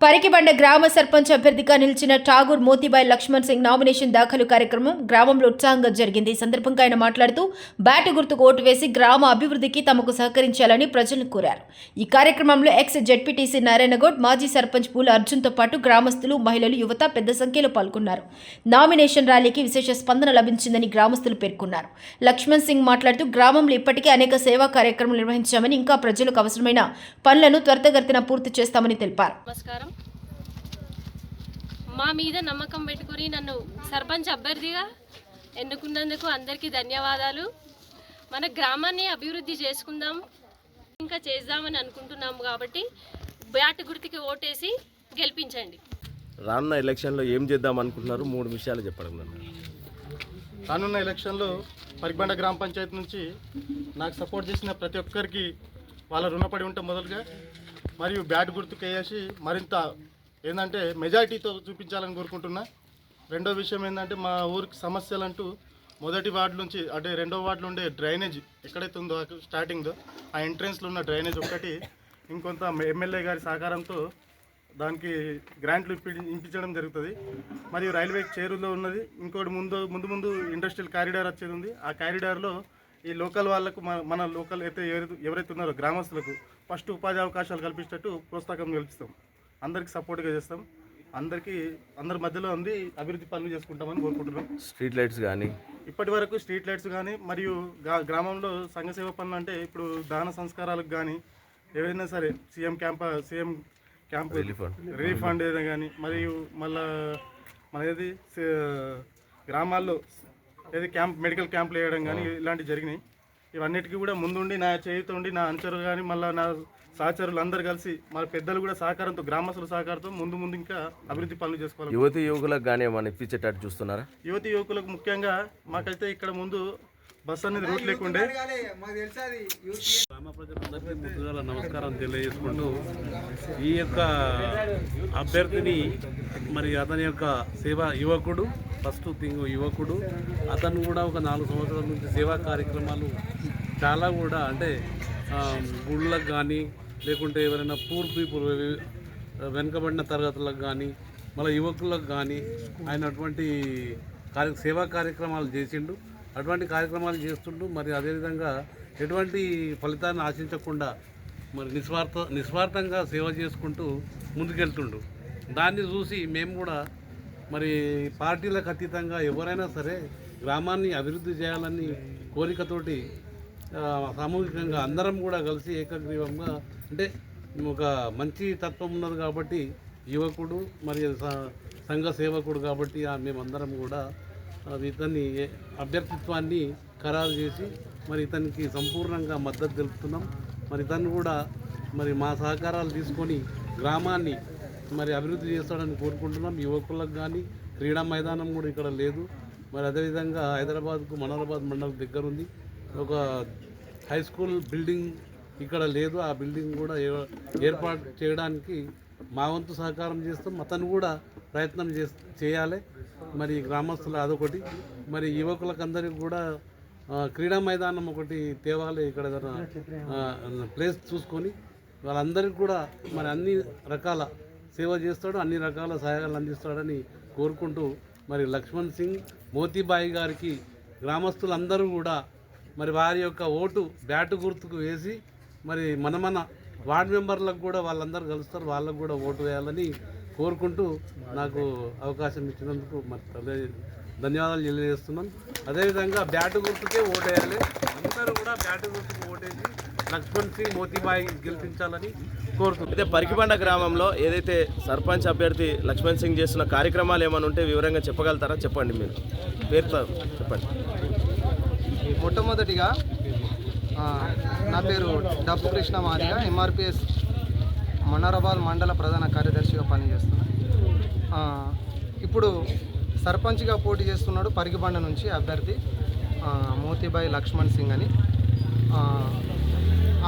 పరికిబండ గ్రామ సర్పంచ్ అభ్యర్థిగా నిలిచిన ఠాగూర్ మోతీబాయ్ లక్ష్మణ్ సింగ్ నామినేషన్ దాఖలు కార్యక్రమం గ్రామంలో ఉత్సాహంగా జరిగింది. ఈ సందర్భంగా ఆయన మాట్లాడుతూ బ్యాటు గుర్తుకు ఓటు వేసి గ్రామ అభివృద్ధికి తమకు సహకరించాలని ప్రజలను కోరారు. ఈ కార్యక్రమంలో ఎక్స్ జెడ్పీటీసీ నారాయణగౌడ్ మాజీ సర్పంచ్ పూల అర్జున్తో పాటు గ్రామస్తులు మహిళలు యువత పెద్ద సంఖ్యలో పాల్గొన్నారు. నామినేషన్ ర్యాలీకి విశేష స్పందన లభించిందని గ్రామస్తులు పేర్కొన్నారు. లక్ష్మణ్ సింగ్ మాట్లాడుతూ గ్రామంలో ఇప్పటికే అనేక సేవా కార్యక్రమాలు నిర్వహించామని ఇంకా ప్రజలకు అవసరమైన పనులను త్వరితగతిన పూర్తి చేస్తామని తెలిపారు. నమస్కారం. మా మీద నమ్మకం పెట్టుకుని నన్ను సర్పంచ్ అభ్యర్థిగా ఎన్నుకున్నందుకు అందరికీ ధన్యవాదాలు. మన గ్రామాన్ని అభివృద్ధి చేసుకుందాం ఇంకా చేద్దామని అనుకుంటున్నాము కాబట్టి బ్యాట్ గుర్తుకి ఓటేసి గెలిపించండి. రానున్న ఎలక్షన్లో ఏం చేద్దాం అనుకుంటున్నారు? మూడు విషయాలు చెప్పడం నన్ను. రానున్న ఎలక్షన్లో పరిబండ గ్రామ పంచాయతీ నుంచి నాకు సపోర్ట్ చేసిన ప్రతి ఒక్కరికి వాళ్ళ రుణపడి ఉంటాం మొదలుగా మరియు బ్యాట్ గుర్తుకు వేసి మరింత ఏంటంటే మెజారిటీతో చూపించాలని కోరుకుంటున్నా. రెండో విషయం ఏంటంటే మా ఊరికి సమస్యలు అంటూ మొదటి వార్డు నుంచి అంటే రెండో వార్డులో ఉండే డ్రైనేజ్ ఎక్కడైతే ఉందో స్టార్టింగ్దో ఆ ఎంట్రన్స్లో ఉన్న డ్రైనేజ్ ఒక్కటి ఇంకొంత ఎమ్మెల్యే గారి సహకారంతో దానికి గ్రాంట్లు ఇప్పి- ఇప్పించడం జరుగుతుంది. మరియు రైల్వే చేరులో ఉన్నది. ఇంకోటి ముందు ముందు ముందు ఇండస్ట్రియల్ కారిడార్ వచ్చేది ఉంది. ఆ కారిడార్లో ఈ లోకల్ వాళ్ళకు మన మన లోకల్ అయితే ఎవరైతే ఎవరైతే ఉన్నారో గ్రామస్తులకు ఫస్ట్ ఉపాధి అవకాశాలు కల్పించేటట్టు ప్రోత్సాహం కల్పిస్తాం. అందరికి సపోర్ట్గా చేస్తాం. అందరికీ అందరి మధ్యలో ఉంది అభివృద్ధి పనులు చేసుకుంటామని కోరుకుంటున్నాం. స్ట్రీట్ లైట్స్ కానీ ఇప్పటి వరకు స్ట్రీట్ లైట్స్ కానీ మరియు గ్రామంలో సంఘ సేవ పనులు అంటే ఇప్పుడు దాన సంస్కారాలకు కానీ ఏదైనా సరే CM camp CM camp fund. Relief fund ఏదైనా కానీ మరియు మళ్ళా మన ఏది గ్రామాల్లో ఏది క్యాంప్ మెడికల్ క్యాంపులు వేయడం కానీ ఇలాంటివి జరిగినాయి. ఇవన్నిటికీ కూడా ముందుండి నా చేయితో ఉండి నా అనుచరులు కానీ మళ్ళీ నా సహచరులు అందరు కలిసి మన పెద్దలు కూడా సహకారంతో గ్రామస్తుల సహకారంతో ముందు ముందు ఇంకా అభివృద్ధి పనులు చేసుకోవాలి. యువతి యువకులకు కానీ ఏమైనా ఇప్పించేటట్టు చూస్తున్నారా? యువతి యువకులకు ముఖ్యంగా మాకైతే ఇక్కడ ముందు బస్ అనేది రూట్ లేకుండే. గ్రామ ప్రజలందరికీ ముందుగా నమస్కారం తెలియజేసుకుంటూ ఈ యొక్క అభ్యర్థిని మరి అతని యొక్క సేవ యువకుడు ఫస్ట్ థింగ్ యువకుడు అతను కూడా ఒక నాలుగు సంవత్సరాల నుంచి సేవా కార్యక్రమాలు చాలా కూడా అంటే గుళ్ళకు కానీ లేకుంటే ఎవరైనా పూర్ పీపుల్ వెనుకబడిన తరగతులకు కానీ మళ్ళీ యువకులకు కానీ ఆయన అటువంటి కార్య సేవా కార్యక్రమాలు చేసిండు. అటువంటి కార్యక్రమాలు చేస్తుండు. మరి అదేవిధంగా ఎటువంటి ఫలితాన్ని ఆశించకుండా మరి నిస్వార్థ నిస్వార్థంగా సేవ చేసుకుంటూ ముందుకెళ్తుండు. దాన్ని చూసి మేము కూడా మరి పార్టీలకు అతీతంగా ఎవరైనా సరే గ్రామాన్ని అభివృద్ధి చేయాలని కోరికతోటి సామూహికంగా అందరం కూడా కలిసి ఏకగ్రీవంగా అంటే ఒక మంచి తత్వం ఉన్నది కాబట్టి యువకుడు మరి సంఘ సేవకుడు కాబట్టి ఆ మేమందరం కూడా ఇతని ఇతన్ని అభ్యర్థిత్వాన్ని ఖరారు చేసి మరి ఇతనికి సంపూర్ణంగా మద్దతు తెలుపుతున్నాం. మరి ఇతను కూడా మరి మా సహకారాలు తీసుకొని గ్రామాన్ని మరి అభివృద్ధి చేస్తాడని కోరుకుంటున్నాం. యువకులకు కానీ క్రీడా మైదానం కూడా ఇక్కడ లేదు. మరి అదేవిధంగా హైదరాబాద్కు మనోరాబాద్ మండలం దగ్గర ఉంది. ఒక హై స్కూల్ బిల్డింగ్ ఇక్కడ లేదు. ఆ బిల్డింగ్ కూడా ఏ- ఏర్పాటు చేయడానికి మా వంతు సహకారం చేస్తాం. అతను కూడా ప్రయత్నం చే చేయాలి. మరి గ్రామస్తులు అదొకటి. మరి యువకులకు అందరికీ కూడా క్రీడా మైదానం ఒకటి తేవాలి. ఇక్కడ ఏదైనా ప్లేస్ చూసుకొని వాళ్ళందరికీ కూడా మరి అన్ని రకాల సేవ చేస్తాడు అన్ని రకాల సహాయాలు అందిస్తాడని కోరుకుంటూ మరి లక్ష్మణ్ సింగ్ మోతీబాయి గారికి గ్రామస్తులందరూ కూడా మరి వారి యొక్క ఓటు బ్యాటు గుర్తుకు వేసి మరి మన మన వార్డు మెంబర్లకు కూడా వాళ్ళందరూ కలుస్తారు వాళ్ళకు కూడా ఓటు వేయాలని కోరుకుంటూ నాకు అవకాశం ఇచ్చినందుకు మరి ధన్యవాదాలు తెలియజేస్తున్నాం. అదేవిధంగా బ్యాటు గుర్తుకే ఓటేయాలి వేయాలి. అందరూ కూడా బ్యాటు గుర్తుకు ఓటేసి లక్ష్మణ్ సింగ్ మోతీబాయి గెలిపించాలని కోరుతుంది అయితే పరికిబండ గ్రామంలో ఏదైతే సర్పంచ్ అభ్యర్థి లక్ష్మణ్ సింగ్ చేస్తున్న కార్యక్రమాలు ఏమైనా ఉంటే వివరంగా చెప్పగలుగుతారా? చెప్పండి మీరు. పేరుతో చెప్పండి. మొట్టమొదటిగా నా పేరు డబ్బు కృష్ణ మాదిగ ఎంఆర్పిఎస్ మన్నారాబాద్ మండల ప్రధాన కార్యదర్శిగా పనిచేస్తున్నాను ఇప్పుడు సర్పంచ్గా పోటీ చేస్తున్నాడు పరిగిబండ నుంచి అభ్యర్థి మోతీబాయి లక్ష్మణ్ సింగ్ అని.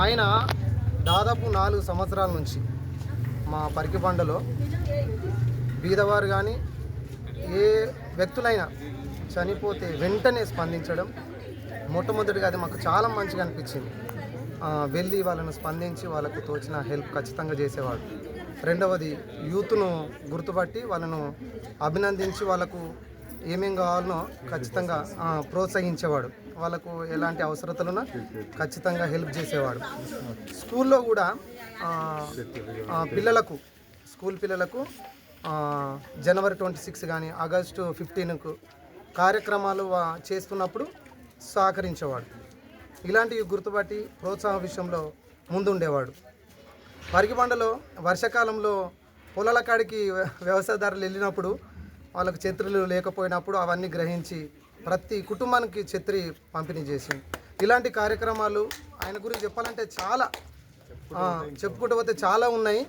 ఆయన దాదాపు నాలుగు సంవత్సరాల నుంచి మా పరిగిబండలో బీదవారు కానీ ఏ వ్యక్తులైనా చనిపోతే వెంటనే స్పందించడం మొట్టమొదటిగా అది మాకు చాలా మంచిగా అనిపించింది. వెళ్ళి వాళ్ళను స్పందించి వాళ్ళకు తోచిన హెల్ప్ ఖచ్చితంగా చేసేవాడు. రెండవది యూత్ను గుర్తుపట్టి వాళ్ళను అభినందించి వాళ్ళకు ఏమేం కావాలనో ఖచ్చితంగా ప్రోత్సహించేవాడు. వాళ్ళకు ఎలాంటి అవసరతలున్నా ఖచ్చితంగా హెల్ప్ చేసేవాడు. స్కూల్లో కూడా పిల్లలకు స్కూల్ పిల్లలకు జనవరి ట్వంటీ సిక్స్ కానీ ఆగస్టు ఫిఫ్టీన్కు కార్యక్రమాలు చేస్తున్నప్పుడు సహకరించేవాడు. ఇలాంటివి గుర్తుపట్టి ప్రోత్సాహ విషయంలో ముందుండేవాడు. పరిగిబండలో వర్షాకాలంలో పొలాల కాడికి వ్య- వ్యవసాయదారులు వెళ్ళినప్పుడు వాళ్ళకు ఛత్రులు లేకపోయినప్పుడు అవన్నీ గ్రహించి ప్రతి కుటుంబానికి ఛత్రి పంపిణీ చేసింది ఇలాంటి కార్యక్రమాలు ఆయన గురించి చెప్పాలంటే చాలా చెప్పుకుంటూ పోతే చాలా ఉన్నాయి.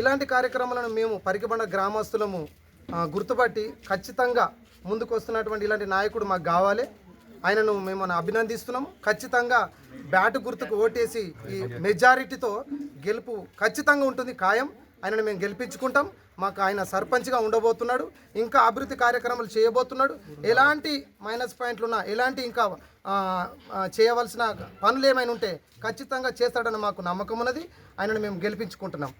ఇలాంటి కార్యక్రమాలను మేము పరికిబండ గ్రామస్తులము గుర్తుపట్టి ఖచ్చితంగా ముందుకు వస్తున్నటువంటి ఇలాంటి నాయకుడు మాకు కావాలి. ఆయనను మేము అభినందిస్తున్నాము. ఖచ్చితంగా బ్యాటు గుర్తుకు ఓటేసి ఈ మెజారిటీతో గెలుపు ఖచ్చితంగా ఉంటుంది ఖాయం. ఆయనను మేము గెలిపించుకుంటాం. మాకు ఆయన సర్పంచ్గా ఉండబోతున్నాడు. ఇంకా అభివృద్ధి కార్యక్రమాలు చేయబోతున్నాడు. ఎలాంటి మైనస్ పాయింట్లు ఉన్నా ఎలాంటి ఇంకా చేయవలసిన పనులు ఏమైనా ఉంటే ఖచ్చితంగా చేస్తాడని మాకు నమ్మకం ఉన్నది. ఆయనను మేము గెలిపించుకుంటున్నాం.